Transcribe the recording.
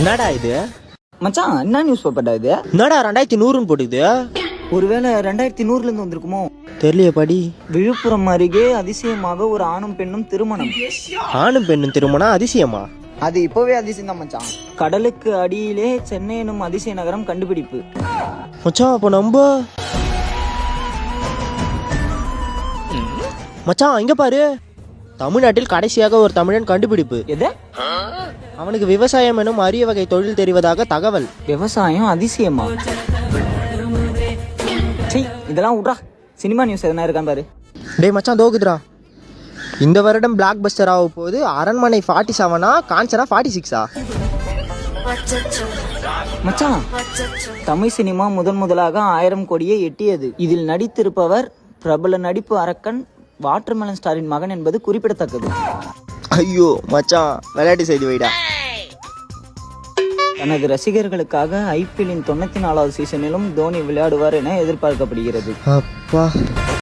என்னடா இது? மச்சான் என்ன நியூஸ் பேப்பர்டா இது? என்னடா ரெண்டாயிரத்தி நூறுன்னு போட்டுக்குது? ஒருவேளை ரெண்டாயிரத்தி நூறுல இருந்து வந்திருக்குமோ? தெரியலையே படி. விழுப்புரம் அருகே அதிசயமாக ஒரு ஆணும் பெண்ணும் திருமணம். ஆணும் பெண்ணும் திருமணம் அதிசயமா? அது இப்போவே அதிசயம் தான் மச்சான். கடலுக்கு அடியிலே சென்னை எனும் அதிசய நகரம் கண்டுபிடிப்பு. மச்சான் அப்போ நம்ப. மச்சான் இங்க பாரு. தமிழ்நாட்டில் கடைசியாக ஒரு தமிழன் கண்டுபிடிப்பு. எது? அவனுக்கு விவசாயம் எனும் அரிய வகை தொழில் தெரிவதாக தகவல். விவசாயம் அதிசயமா? சீ இதெல்லாம் விட்றா. சினிமா நியூஸ் எதனா இருக்கான்னு பாரு. டேய் மச்சான் தோக்குதுடா இந்த வருடம் பிளாக் பஸ்டர் ஆக போகுது. அரண்மனை ஃபார்ட்டி செவனா காஞ்சனா ஃபார்ட்டி சிக்ஸா மச்சான் தமிழ் சினிமா முதன் முதலாக ஆயிரம் கோடியை எட்டியது. இதில் நடித்திருப்பவர் பிரபல நடிப்பு அரக்கன் வாட்டர்மெலன் ஸ்டாரின் மகன் என்பது குறிப்பிடத்தக்கது. ஐயோ மச்சான் விளையாட்டு செய்தி வைடா. தனது ரசிகர்களுக்காக ஐபிஎல்லின் தொண்ணூத்தி நாலாவது சீசனிலும் தோனி விளையாடுவார் என எதிர்பார்க்கப்படுகிறது. அப்பா.